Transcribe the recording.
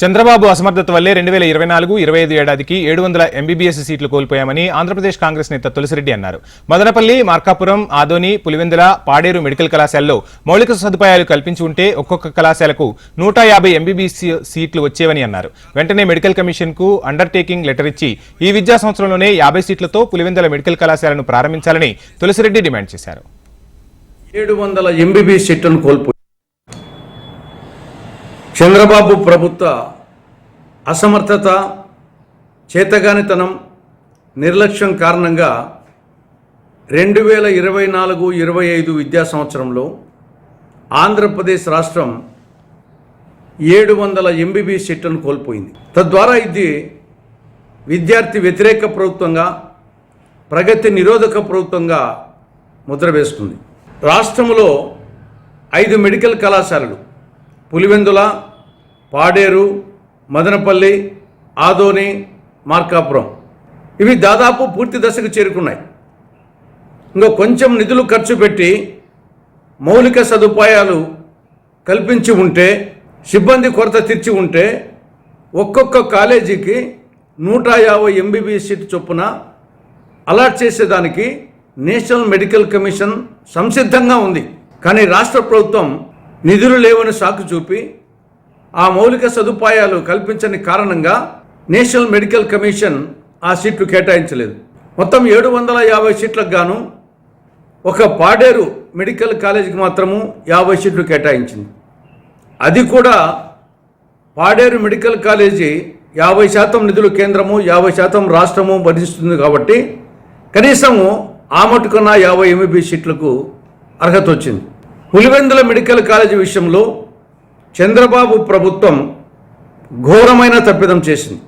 చంద్రబాబు అసమర్థత వల్లే రెండు వేల ఇరవై నాలుగు ఇరవై ఐదు ఏడాదికి ఏడు వందల ఎంబీబీఎస్ సీట్లు కోల్పోయామని ఆంధ్రప్రదేశ్ కాంగ్రెస్ నేత తులసిరెడ్డి అన్నారు. మదనపల్లి మార్కాపురం ఆదోని పులివెందుల పాడేరు మెడికల్ కళాశాలలో మౌలిక సదుపాయాలు కల్పించి ఉంటే ఒక్కొక్క కళాశాలకు నూట యాభై ఎంబీబీఎస్ సీట్లు వచ్చేవని అన్నారు. వెంటనే మెడికల్ కమిషన్కు అండర్టేకింగ్ లెటర్ ఇచ్చి ఈ విద్యా సంవత్సరంలోనే యాభై సీట్లతో పులివెందుల మెడికల్ కళాశాలను ప్రారంభించాలని తులసిరెడ్డి డిమాండ్ చేశారు. ఏడు వందల ఎంబీబీ సీట్లను కోల్పోయి చంద్రబాబు ప్రభుత్వ అసమర్థత చేతగానితనం నిర్లక్ష్యం కారణంగా రెండు వేల ఇరవై నాలుగు ఇరవై ఐదు విద్యా సంవత్సరంలో ఆంధ్రప్రదేశ్ రాష్ట్రం ఏడు వందల ఎంబీబీ సీట్లను కోల్పోయింది. తద్వారా ఇది విద్యార్థి వ్యతిరేక ప్రభుత్వంగా ప్రగతి నిరోధక ప్రభుత్వంగా ముద్ర వేస్తుంది రాష్ట్రంలో ఐదు మెడికల్ కళాశాలలు పులివెందుల పాడేరు మదనపల్లి ఆదోని మార్కాపురం. ఇవి దాదాపు పూర్తి దశకు చేరుకున్నాయి. ఇంకా కొంచెం నిధులు ఖర్చు పెట్టి మౌలిక సదుపాయాలు కల్పించి ఉంటే సిబ్బంది కొరత తీర్చి ఉంటే ఒక్కొక్క కాలేజీకి నూట యాభై ఎంబీబీఎస్ సీట్ చొప్పున అలాట్ చేసేదానికి నేషనల్ మెడికల్ కమిషన్ సంసిద్ధంగా ఉంది. కానీ రాష్ట్ర ప్రభుత్వం నిధులు లేవని సాకు చూపి ఆ మౌలిక సదుపాయాలు కల్పించని కారణంగా నేషనల్ మెడికల్ కమిషన్ ఆ సీట్లు కేటాయించలేదు. మొత్తం ఏడు వందల యాభై సీట్లకు గాను ఒక పాడేరు మెడికల్ కాలేజీకి మాత్రము యాభై సీట్లు కేటాయించింది. అది కూడా పాడేరు మెడికల్ కాలేజీ యాభై శాతం నిధులు కేంద్రము యాభై శాతం రాష్ట్రము భరిస్తుంది కాబట్టి కనీసము ఆ మటుకున్న యాభై ఎంబీబీ సీట్లకు అర్హత వచ్చింది. పులివెందుల మెడికల్ కాలేజీ విషయంలో చంద్రబాబు ప్రభుత్వం ఘోరమైన తప్పిదం చేసింది.